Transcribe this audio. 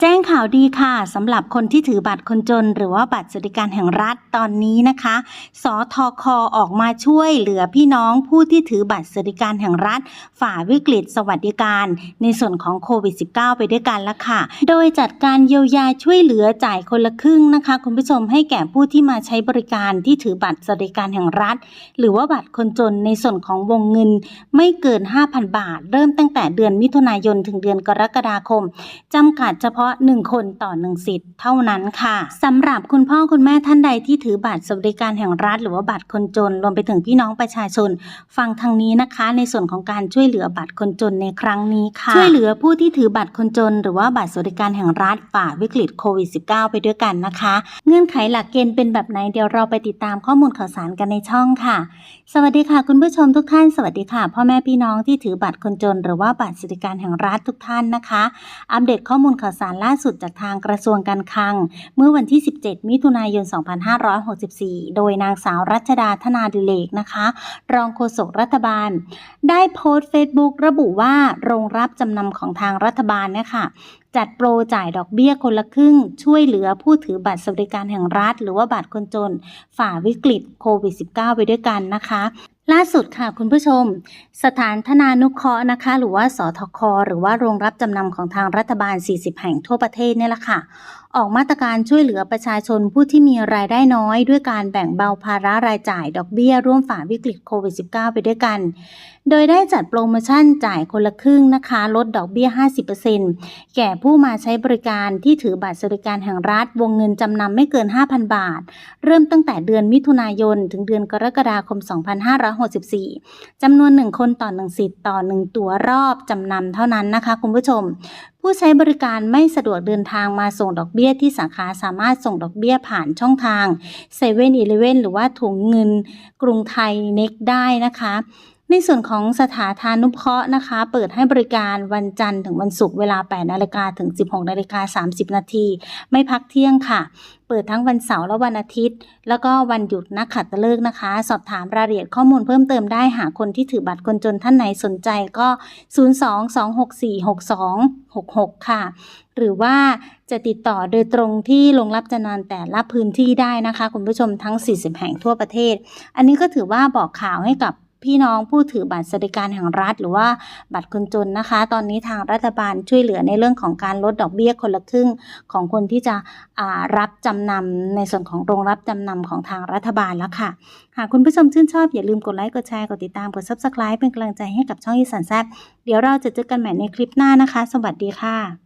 แจ้งข่าวดีค่ะสำหรับคนที่ถือบัตรคนจน หรือว่าบัตรสวัสดิการแห่งรัฐตอนนี้นะคะ สทคออกมาช่วยเหลือพี่น้องผู้ที่ถือบัตรสวัสดิการแห่งรัฐ ฝ่าวิกฤตสวัสดิการ ในส่วนของโควิด -19 ไปด้วยกันล้วค่ะ โดยจัดการเยียวยาช่วยเหลือจ่ายคนละครึ่งนะคะ คุณผู้ชมให้แก่ผู้ที่มาใช้บริการที่ถือบัตรสวัสดิการแห่งรัฐ หรือว่าบัตรคนจนในส่วนของวงเงิน ไม่เกิน 5,000 บาท เริ่มตั้งแต่เดือนมิถุนายนถึงเดือนกรกฎาคมจำกัดเฉพาะ1 คนต่อ 1 สิทธิ์เท่านั้นค่ะสำหรับคุณพ่อคุณแม่ท่านใดที่ถือบัตรสวัสดิการแห่งรัฐ หรือว่าบัตรคนจนรวมไปถึงพี่น้องประชาชน ฟังทางนี้นะคะ ในส่วนของการช่วยเหลือบัตรคนจนในครั้งนี้ค่ะ ช่วยเหลือผู้ที่ถือบัตรคนจน หรือว่าบัตรสวัสดิการแห่งรัฐฝ่าวิกฤตโควิด -19 ไปด้วยกันนะคะ เงื่อนไขหลักเกณฑ์เป็นแบบไหนเดี๋ยวเราไปติดตามข้อมูลข่าวสารกันในช่องค่ะ สวัสดีค่ะ คุณผู้ชมทุกท่านสวัสดีค่ะ พ่อแม่พี่น้องที่ถือบัตรคนจน หรือว่าบัตรสวัสดิการแห่งรัฐทุกท่านนะคะ อัปเดตข้อมูลข่าวสารล่าสุดจากทางกระทรวงการคลัง เมื่อวันที่ 17 มิถุนายน 2564 โดยนางสาวรัชดาธนาดิเลกนะคะ รองโฆษกรัฐบาล ได้โพสต์เฟซบุ๊กระบุว่าโรงรับจำนำของทางรัฐบาลเนี่ยค่ะจัดโปรจ่ายดอกเบี้ยคนละครึ่ง ช่วยเหลือผู้ถือบัตรสวัสดิการแห่งรัฐ หรือว่าบัตรคนจน ฝ่าวิกฤตโควิด -19 ไปด้วยกันนะคะ ล่าสุดค่ะคุณผู้ชม สถานธนานุเคราะห์นะคะ หรือว่าสทค หรือว่าโรงรับจำนำของทางรัฐบาล 40 แห่งทั่วประเทศเนี่ยแหละค่ะ ออกมาตรการช่วยเหลือประชาชนผู้ที่มีรายได้น้อย ด้วยการแบ่งเบาภาระรายจ่ายดอกเบี้ย ร่วมฝ่าวิกฤตโควิด -19 ไปด้วยกัน โดยได้จัดโปรโมชั่นจ่ายคนละครึ่งนะคะ ลดดอกเบี้ย 50%แก่ผู้มาใช้บริการที่ถือบัตรสวัสดิการแห่งรัฐ วงเงินจำนำไม่เกิน 5,000 บาท เริ่มตั้งแต่เดือนมิถุนายนถึงเดือนกรกฎาคม 2 5 6 64จำนวน 1 คนต่อ 1 สิทธิ์ต่อ 1 ตัวรอบจำนำเท่านั้นนะคะคุณผู้ชม ผู้ใช้บริการไม่สะดวกเดินทางมาส่งดอกเบี้ยที่สาขาสามารถส่งดอกเบี้ยผ่านช่องทาง7 e เ e ่ e อหรือว่าถุงเงินกรุงไทยเน็กได้นะคะ ในส่วนของสถาทานุเคราะห์นะคะ เปิดให้บริการวันจันทร์ถึงวันศุกร์เวลา 8 นาฬิกาถึง 16 นาฬิกา 30 นาที ไม่พักเที่ยงค่ะ เปิดทั้งวันเสาร์และวันอาทิตย์ แล้วก็วันหยุดนักขัตฤกษ์นะคะ สอบถามรายละเอียดข้อมูลเพิ่มเติมได้หากคนที่ถือบัตรคนจนท่านไหนสนใจก็ 02-264-6266 ค่ะ หรือว่าจะติดต่อโดยตรงที่โรงรับจำนำแต่ละพื้นที่ได้นะคะ คุณผู้ชมทั้ง 40 แห่งทั่วประเทศ อันนี้ก็ถือว่าบอกข่าวให้กับ พี่น้องผู้ถือบัตรสวัสดิการแห่งรัฐ หรือว่าบัตรคนจนนะคะ ตอนนี้ทางรัฐบาลช่วยเหลือในเรื่องของการลดดอกเบี้ยคนละครึ่งของคนที่จะรับจำนำในส่วนของโรงรับจำนำของทางรัฐบาลแล้วค่ะ หากคุณผู้ชมชื่นชอบอย่าลืมกดไลค์กดแชร์กดติดตามกด subscribe เป็นกำลังใจให้กับช่องอีสานแซบเดี๋ยวเราจะเจอกันใหม่ในคลิปหน้านะคะ สวัสดีค่ะ